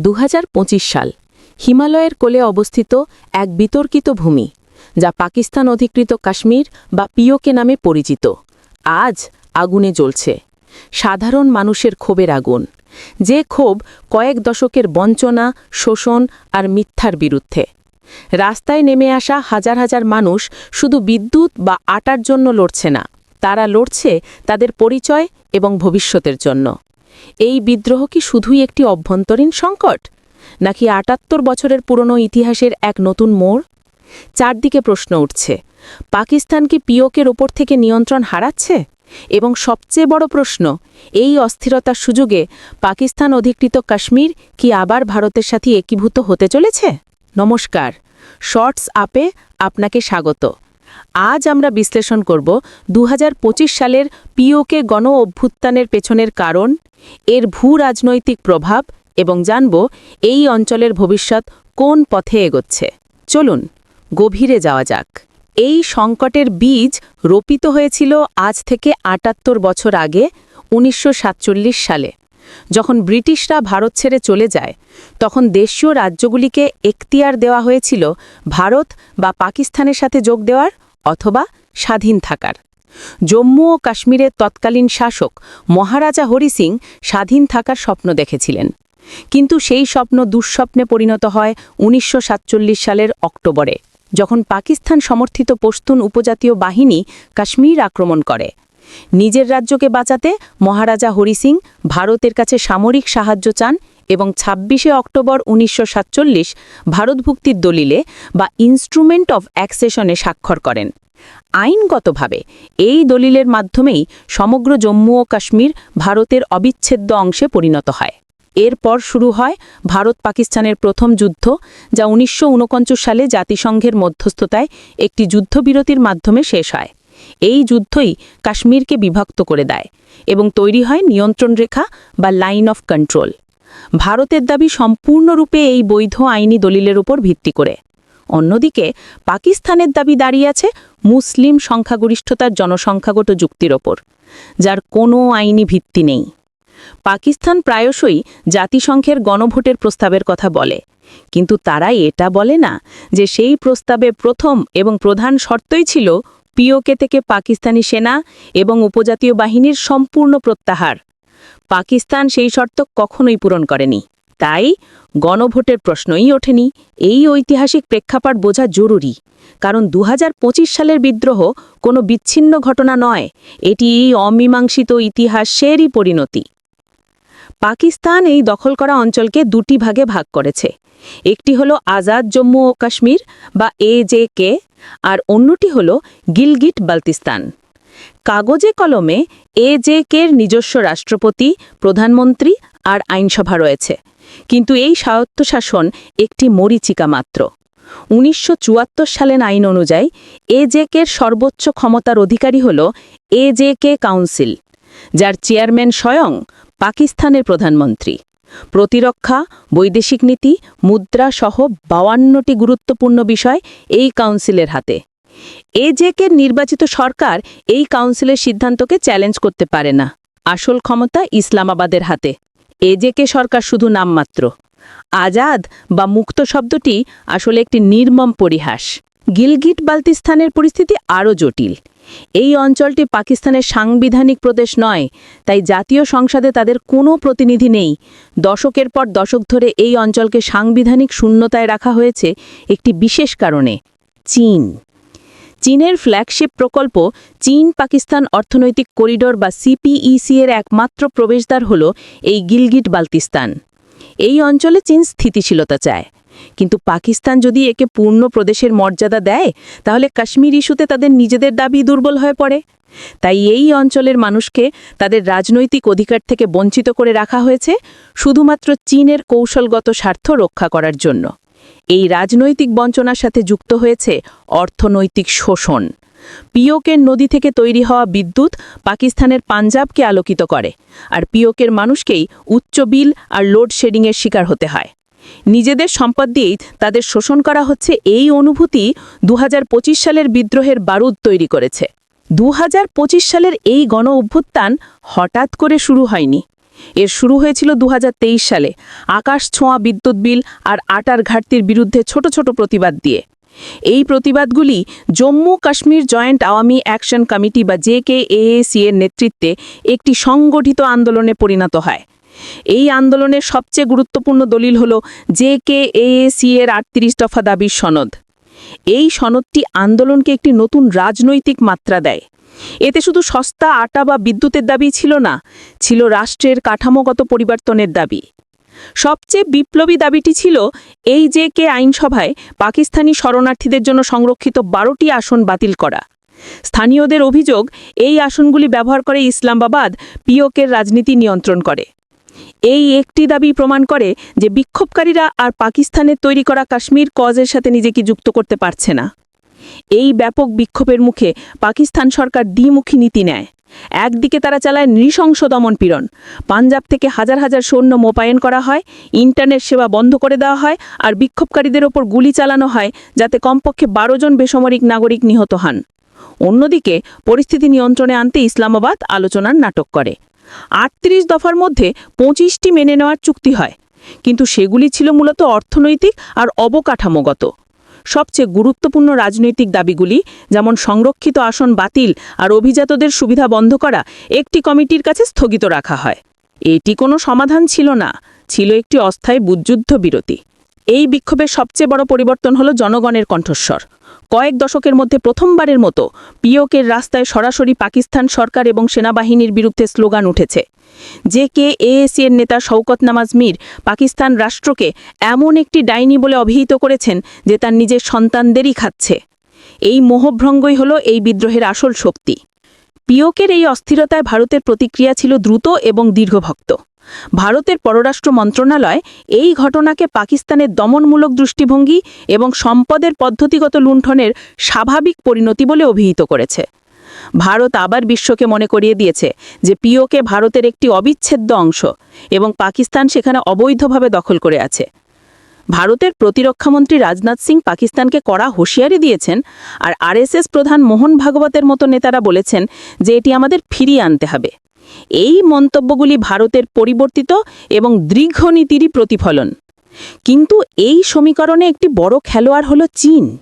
দু হাজার পঁচিশ সাল, হিমালয়ের কোলে অবস্থিত এক বিতর্কিত ভূমি, যা পাকিস্তান অধিকৃত কাশ্মীর বা পিওকে নামে পরিচিত। আজ আগুনে জ্বলছে। সাধারণ মানুষের ক্ষোভের আগুন। যে ক্ষোভ কয়েক দশকের বঞ্চনা, শোষণ আর মিথ্যার বিরুদ্ধে। রাস্তায় নেমে আসা হাজার হাজার মানুষ শুধু বিদ্যুৎ বা আটার জন্য লড়ছে না, তারা লড়ছে তাদের পরিচয় এবং ভবিষ্যতের জন্য। এই বিদ্রোহ কি শুধুই একটি অভ্যন্তরীণ সংকট, নাকি আটাত্তর বছরের পুরনো ইতিহাসের এক নতুন মোড়? চারদিকে প্রশ্ন উঠছে, পাকিস্তান কি পিওকের ওপর থেকে নিয়ন্ত্রণ হারাচ্ছে? এবং সবচেয়ে বড় প্রশ্ন, এই অস্থিরতার সুযোগে পাকিস্তান অধিকৃত কাশ্মীর কি আবার ভারতের সাথে একীভূত হতে চলেছে? নমস্কার, শর্টস আপে আপনাকে স্বাগত। আজ আমরা বিশ্লেষণ করব দু হাজার পঁচিশ সালের পিওকে গণ অভ্যুত্থানের পেছনের কারণ, এর ভূ রাজনৈতিক প্রভাব এবং জানব এই অঞ্চলের ভবিষ্যৎ কোন পথে এগোচ্ছে। চলুন, গভীরে যাওয়া যাক। এই সংকটের বীজ রোপিত হয়েছিল আজ থেকে আটাত্তর বছর আগে, উনিশশো সাতচল্লিশ সালে। যখন ব্রিটিশরা ভারত ছেড়ে চলে যায়, তখন দেশীয় রাজ্যগুলিকে এখতিয়ার দেওয়া হয়েছিল ভারত বা পাকিস্তানের সাথে যোগ দেওয়ার অথবা স্বাধীন থাকার। জম্মু ও কাশ্মীরের তৎকালীন শাসক মহারাজা হরি সিং স্বাধীন থাকার স্বপ্ন দেখেছিলেন। কিন্তু সেই স্বপ্ন দুঃস্বপ্নে পরিণত হয় উনিশশো সাতচল্লিশ সালের অক্টোবরে, যখন পাকিস্তান সমর্থিত পশতুন উপজাতীয় বাহিনী কাশ্মীর আক্রমণ করে। নিজের রাজ্যকে বাঁচাতে মহারাজা হরি সিং ভারতের কাছে সামরিক সাহায্য চান এবং ছাব্বিশে অক্টোবর উনিশশো সাতচল্লিশ ভারতভুক্তির দলিলে বা ইনস্ট্রুমেন্ট অফ অ্যাক্সেশনে স্বাক্ষর করেন। আইনগতভাবে এই দলিলের মাধ্যমেই সমগ্র জম্মু ও কাশ্মীর ভারতের অবিচ্ছেদ্য অংশে পরিণত হয়। এরপর শুরু হয় ভারত পাকিস্তানের প্রথম যুদ্ধ, যা উনিশশো সালে জাতিসংঘের মধ্যস্থতায় একটি যুদ্ধবিরতির মাধ্যমে শেষ হয়। এই যুদ্ধই কাশ্মীরকে বিভক্ত করে দেয় এবং তৈরি হয় নিয়ন্ত্রণ রেখা বা লাইন অফ কন্ট্রোল। ভারতের দাবি সম্পূর্ণরূপে এই বৈধ আইনি দলিলের উপর ভিত্তি করে। অন্যদিকে, পাকিস্তানের দাবি দাঁড়িয়ে আছে মুসলিম সংখ্যাগরিষ্ঠতার জনসংখ্যাগত যুক্তির ওপর, যার কোনো আইনি ভিত্তি নেই। পাকিস্তান প্রায়শই জাতিসংঘের গণভোটের প্রস্তাবের কথা বলে, কিন্তু তারা এটা বলে না যে সেই প্রস্তাবে প্রথম এবং প্রধান শর্তই ছিল পিওকে থেকে পাকিস্তানি সেনা এবং উপজাতীয় বাহিনীর সম্পূর্ণ প্রত্যাহার। পাকিস্তান সেই শর্ত কখনোই পূরণ করেনি। তাই গণভোটের প্রশ্নই ওঠেনি। এই ঐতিহাসিক প্রেক্ষাপট বোঝা জরুরি, কারণ দু হাজার পঁচিশ সালের বিদ্রোহ কোনো বিচ্ছিন্ন ঘটনা নয়। এটি এই অমীমাংসিত ইতিহাসেরই পরিণতি। পাকিস্তান এই দখল করা অঞ্চলকে দুটি ভাগে ভাগ করেছে। একটি হলো আজাদ জম্মু ও কাশ্মীর বা এ জে কে আর অন্যটি হল গিলগিট বালতিস্তান। কাগজে কলমে এ জে কের নিজস্ব রাষ্ট্রপতি, প্রধানমন্ত্রী আর আইনসভা রয়েছে। কিন্তু এই স্বায়ত্তশাসন একটি মরিচিকা মাত্র। উনিশশো চুয়াত্তর সালের আইন অনুযায়ী এ জে কের সর্বোচ্চ ক্ষমতার অধিকারী হল এ জে কে কাউন্সিল যার চেয়ারম্যান স্বয়ং পাকিস্তানের প্রধানমন্ত্রী। প্রতিরক্ষা, বৈদেশিক নীতি, মুদ্রা সহ বাউান্নটি গুরুত্বপূর্ণ বিষয় এই কাউন্সিলের হাতে। এজেকের নির্বাচিত সরকার এই কাউন্সিলের সিদ্ধান্তকে চ্যালেঞ্জ করতে পারে না। আসল ক্ষমতা ইসলামাবাদের হাতে। এজেকে সরকার শুধু নামমাত্র। আজাদ বা মুক্ত শব্দটি আসলে একটি নির্মম পরিহাস। গিলগিট বালতিস্তানের পরিস্থিতি আরও জটিল। এই অঞ্চলটি পাকিস্তানের সাংবিধানিক প্রদেশ নয়, তাই জাতীয় সংসদে তাদের কোনো প্রতিনিধি নেই। দশকের পর দশক ধরে এই অঞ্চলকে সাংবিধানিক শূন্যতায় রাখা হয়েছে একটি বিশেষ কারণে চীন। চীনের ফ্ল্যাগশিপ প্রকল্প চীন পাকিস্তান অর্থনৈতিক করিডোর বা সিপিইসি এর একমাত্র প্রবেশদ্বার হল এই গিলগিট বালতিস্তান। এই অঞ্চলে চীন স্থিতিশীলতা চায়। কিন্তু পাকিস্তান যদি একে পূর্ণ প্রদেশের মর্যাদা দেয়, তাহলে কাশ্মীর ইস্যুতে তাদের নিজেদের দাবি দুর্বল হয়ে পড়ে। তাই এই অঞ্চলের মানুষকে তাদের রাজনৈতিক অধিকার থেকে বঞ্চিত করে রাখা হয়েছে, শুধুমাত্র চীনের কৌশলগত স্বার্থ রক্ষা করার জন্য। এই রাজনৈতিক বঞ্চনার সাথে যুক্ত হয়েছে অর্থনৈতিক শোষণ। পিওকের নদী থেকে তৈরি হওয়া বিদ্যুৎ পাকিস্তানের পাঞ্জাবকে আলোকিত করে, আর পিওকের মানুষকেই উচ্চ বিল আর লোডশেডিংয়ের শিকার হতে হয়। নিজেদের সম্পদ দিয়েই তাদের শোষণ করা হচ্ছে এই অনুভূতি দু হাজার পঁচিশ সালের বিদ্রোহের বারুদ তৈরি করেছে। দু হাজার পঁচিশ সালের এই গণ অভ্যুত্থান হঠাৎ করে শুরু হয়নি। এর শুরু হয়েছিল দু হাজার তেইশ সালে। আকাশ ছোঁয়া বিদ্যুৎ বিল আর আটার ঘাটতির বিরুদ্ধে ছোট ছোট প্রতিবাদ দিয়ে। এই প্রতিবাদগুলি Jammu Kashmir joint Awami action committee বা জেকেএএসি এর নেতৃত্বে একটি সংগঠিত আন্দোলনে পরিণত হয়। এই আন্দোলনের সবচেয়ে গুরুত্বপূর্ণ দলিল হল জেকেএএসি এর আটত্রিশ দফা দাবির সনদ। এই সনদটি আন্দোলনকে একটি নতুন রাজনৈতিক মাত্রা দেয়। এতে শুধু সস্তা আটা বা বিদ্যুতের দাবি ছিল না, ছিল রাষ্ট্রের কাঠামোগত পরিবর্তনের দাবি। সবচেয়ে বিপ্লবী দাবিটি ছিল এই যে কে আইনসভায় পাকিস্তানি শরণার্থীদের জন্য সংরক্ষিত বারোটি আসন বাতিল করা। স্থানীয়দের অভিযোগ, এই আসনগুলি ব্যবহার করে ইসলামাবাদ পিওকের রাজনীতি নিয়ন্ত্রণ করে। এই একটি দাবি প্রমাণ করে যে বিক্ষোভকারীরা আর পাকিস্তানের তৈরি করা কাশ্মীর কজের সাথে নিজেকে যুক্ত করতে পারছে না। এই ব্যাপক বিক্ষোভের মুখে পাকিস্তান সরকার দ্বিমুখী নীতি নেয়। একদিকে তারা চালায় নৃশংস দমন পীড়ন পাঞ্জাব থেকে হাজার হাজার সৈন্য মোতায়েন করা হয়, ইন্টারনেট সেবা বন্ধ করে দেওয়া হয় আর বিক্ষোভকারীদের ওপর গুলি চালানো হয় যাতে কমপক্ষে বারো জন বেসামরিক নাগরিক নিহত হন। অন্যদিকে পরিস্থিতি নিয়ন্ত্রণে আনতে ইসলামাবাদ আলোচনার নাটক করে। আটত্রিশ দফার মধ্যে পঁচিশটি মেনে নেওয়ার চুক্তি হয়। কিন্তু সেগুলি ছিল মূলত অর্থনৈতিক আর অবকাঠামোগত। সবচেয়ে গুরুত্বপূর্ণ রাজনৈতিক দাবিগুলি, যেমন সংরক্ষিত আসন বাতিল আর অভিজাতদের সুবিধা বন্ধ করা, একটি কমিটির কাছে স্থগিত রাখা হয়। এটি কোনো সমাধান ছিল না, ছিল একটি অস্থায়ী বুদ্ধযুদ্ধ বিরতি। এই বিক্ষোভের সবচেয়ে বড় পরিবর্তন হল জনগণের কণ্ঠস্বর। কয়েক দশকের মধ্যে প্রথমবারের মতো পিওকের রাস্তায় সরাসরি পাকিস্তান সরকার এবং সেনাবাহিনীর বিরুদ্ধে স্লোগান উঠেছে। যে কে এএসি এর নেতা শওকত নামাজ মীর পাকিস্তান রাষ্ট্রকে এমন একটি ডাইনি বলে অভিহিত করেছেন যে তার নিজের সন্তানদেরই খাচ্ছে। এই মোহভ্রঙ্গই হল এই বিদ্রোহের আসল শক্তি। পিওকের এই অস্থিরতায় ভারতের প্রতিক্রিয়া ছিল দ্রুত এবং দীর্ঘভক্ত। ভারতের পররাষ্ট্র মন্ত্রণালয় এই ঘটনাকে পাকিস্তানের দমনমূলক দৃষ্টিভঙ্গি এবং সম্পদের পদ্ধতিগত লুণ্ঠনের স্বাভাবিক পরিণতি বলে অভিহিত করেছে। ভারত আবার বিশ্বকে মনে করিয়ে দিয়েছে যে পিওকে ভারতের একটি অবিচ্ছেদ্য অংশ এবং পাকিস্তান সেখানে অবৈধভাবে দখল করে আছে। ভারতের প্রতিরক্ষামন্ত্রী রাজনাথ সিং পাকিস্তানকে কড়া হুঁশিয়ারি দিয়েছেন আর আরএসএস প্রধান মোহন ভাগবতের মতো নেতারা বলেছেন যে এটি আমাদের ফিরিয়ে আনতে হবে। এই মন্তব্যগুলি ভারতের পরিবর্তিত এবং দীর্ঘনীতিরই প্রতিফলন। কিন্তু এই সমীকরণে একটি বড় খেলোয়াড় হল চীন।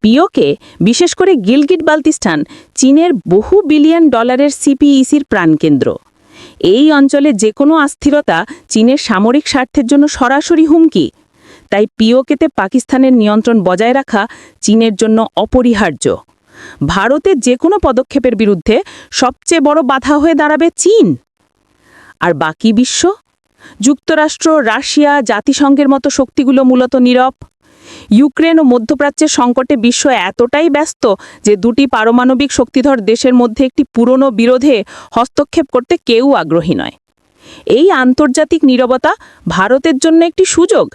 পিওকে, বিশেষ করে গিলগিট বালতিস্তান চীনের বহু বিলিয়ন ডলারের সিপিইসির প্রাণকেন্দ্র। এই অঞ্চলে যে কোনো অস্থিরতা চীনের সামরিক স্বার্থের জন্য সরাসরি হুমকি। তাই পিওকেতে পাকিস্তানের নিয়ন্ত্রণ বজায় রাখা চীনের জন্য অপরিহার্য। ভারতের যে কোনো পদক্ষেপের বিরুদ্ধে সবচেয়ে বড় বাধা হয়ে দাঁড়াবে চীন। আর বাকি বিশ্ব? যুক্তরাষ্ট্র, রাশিয়া, জাতিসংঘের মতো শক্তিগুলো মূলত নীরব। ইউক্রেন ও মধ্যপ্রাচ্যের সংকটে বিশ্ব এতটাই ব্যস্ত যে দুটি পারমাণবিক শক্তিধর দেশের মধ্যে একটি পুরনো বিরোধে হস্তক্ষেপ করতে কেউ আগ্রহী নয়। এই আন্তর্জাতিক নীরবতা ভারতের জন্য একটি সুযোগ,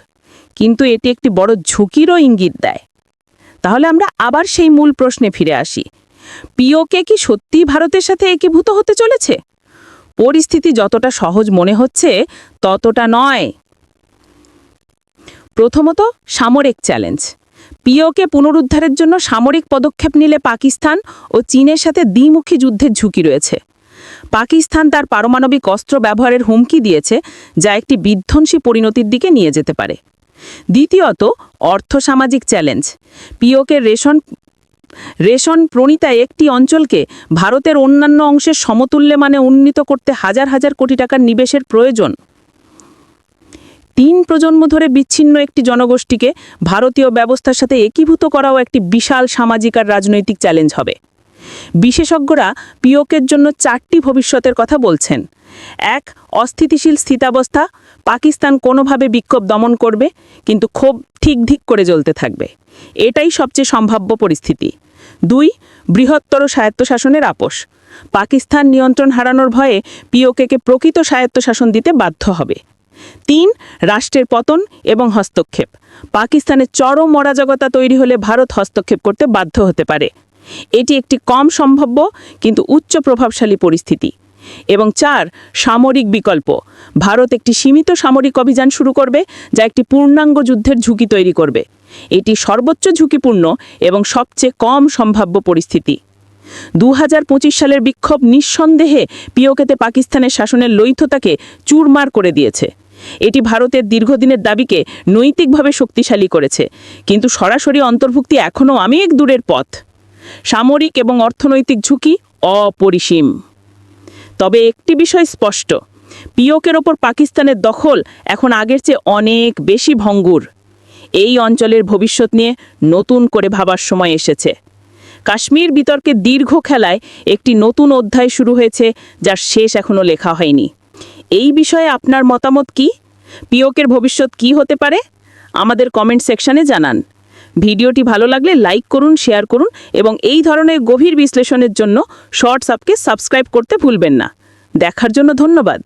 কিন্তু এটি একটি বড় ঝুঁকিরও ইঙ্গিত দেয়। তাহলে আমরা আবার সেই মূল প্রশ্নে ফিরে আসি। পিওকে কি সত্যি ভারতের সাথে একীভূত হতে চলেছে? পরিস্থিতি যতটা সহজ মনে হচ্ছে, ততটা নয়। প্রথমত, সামরিক চ্যালেঞ্জ। পিওকে পুনরুদ্ধারের জন্য সামরিক পদক্ষেপ নিলে পাকিস্তান ও চীনের সাথে দ্বিমুখী যুদ্ধের ঝুঁকি রয়েছে। পাকিস্তান তার পারমাণবিক অস্ত্র ব্যবহারের হুমকি দিয়েছে, যা একটি বিধ্বংসী পরিণতির দিকে নিয়ে যেতে পারে। দ্বিতীয়ত, অর্থসামাজিক চ্যালেঞ্জ। পিওকে রেশন রেশন প্রণীতায় একটি অঞ্চলকে ভারতের অন্যান্য অংশের সমতুল্যে মানে উন্নীত করতে হাজার হাজার কোটি টাকার নিবেশের প্রয়োজন। তিন প্রজন্ম ধরে বিচ্ছিন্ন একটি জনগোষ্ঠীকে ভারতীয় ব্যবস্থার সাথে একীভূত করাও একটি বিশাল সামাজিক আর রাজনৈতিক চ্যালেঞ্জ হবে। বিশেষজ্ঞরা পিওকের জন্য চারটি ভবিষ্যতের কথা বলছেন। এক, অস্থিতিশীল স্থিতাবস্থা। পাকিস্তান কোনোভাবে বিক্ষোভ দমন করবে, কিন্তু ক্ষোভ ঠিক ধিক করে জ্বলতে থাকবে। এটাই সবচেয়ে সম্ভাব্য পরিস্থিতি। দুই, বৃহত্তর স্বায়ত্তশাসনের আপোষ। পাকিস্তান নিয়ন্ত্রণ হারানোর ভয়ে পিওকেকে প্রকৃত স্বায়ত্তশাসন দিতে বাধ্য হবে। তিন, রাষ্ট্রের পতন এবং হস্তক্ষেপ। পাকিস্তানের চরম অরাজকতা তৈরি হলে ভারত হস্তক্ষেপ করতে বাধ্য হতে পারে। এটি একটি কম সম্ভাব্য কিন্তু উচ্চ প্রভাবশালী পরিস্থিতি। এবং চার, সামরিক বিকল্প। ভারত একটি সীমিত সামরিক অভিযান শুরু করবে, যা একটি পূর্ণাঙ্গ যুদ্ধের ঝুঁকি তৈরি করবে। এটি সর্বোচ্চ ঝুঁকিপূর্ণ এবং সবচেয়ে কম সম্ভাব্য পরিস্থিতি। দু হাজার পঁচিশ সালের বিক্ষোভ নিঃসন্দেহে পিওকেতে পাকিস্তানের শাসনের লৈথতাকে চুরমার করে দিয়েছে। এটি ভারতের দীর্ঘদিনের দাবিকে নৈতিকভাবে শক্তিশালী করেছে। কিন্তু সরাসরি অন্তর্ভুক্তি এখনও আমি এক দূরের পথ। সামরিক এবং অর্থনৈতিক ঝুঁকি অপরিসীম। তবে একটি বিষয় স্পষ্ট পিওকের ওপর পাকিস্তানের দখল এখন আগের চেয়ে অনেক বেশি ভঙ্গুর। এই অঞ্চলের ভবিষ্যৎ নিয়ে নতুন করে ভাবার সময় এসেছে। কাশ্মীর বিতর্কে দীর্ঘ খেলায় একটি নতুন অধ্যায় শুরু হয়েছে, যার শেষ এখনও লেখা হয়নি। এই বিষয়ে আপনার মতামত কি? পিওকের ভবিষ্যৎ কি হতে পারে? আমাদের কমেন্ট সেকশনে জানান। ভিডিওটি ভালো লাগলে লাইক করুন, শেয়ার করুন এবং এই ধরনের গভীর বিশ্লেষণের জন্য শর্টস আপকে সাবস্ক্রাইব করতে ভুলবেন না। দেখার জন্য ধন্যবাদ।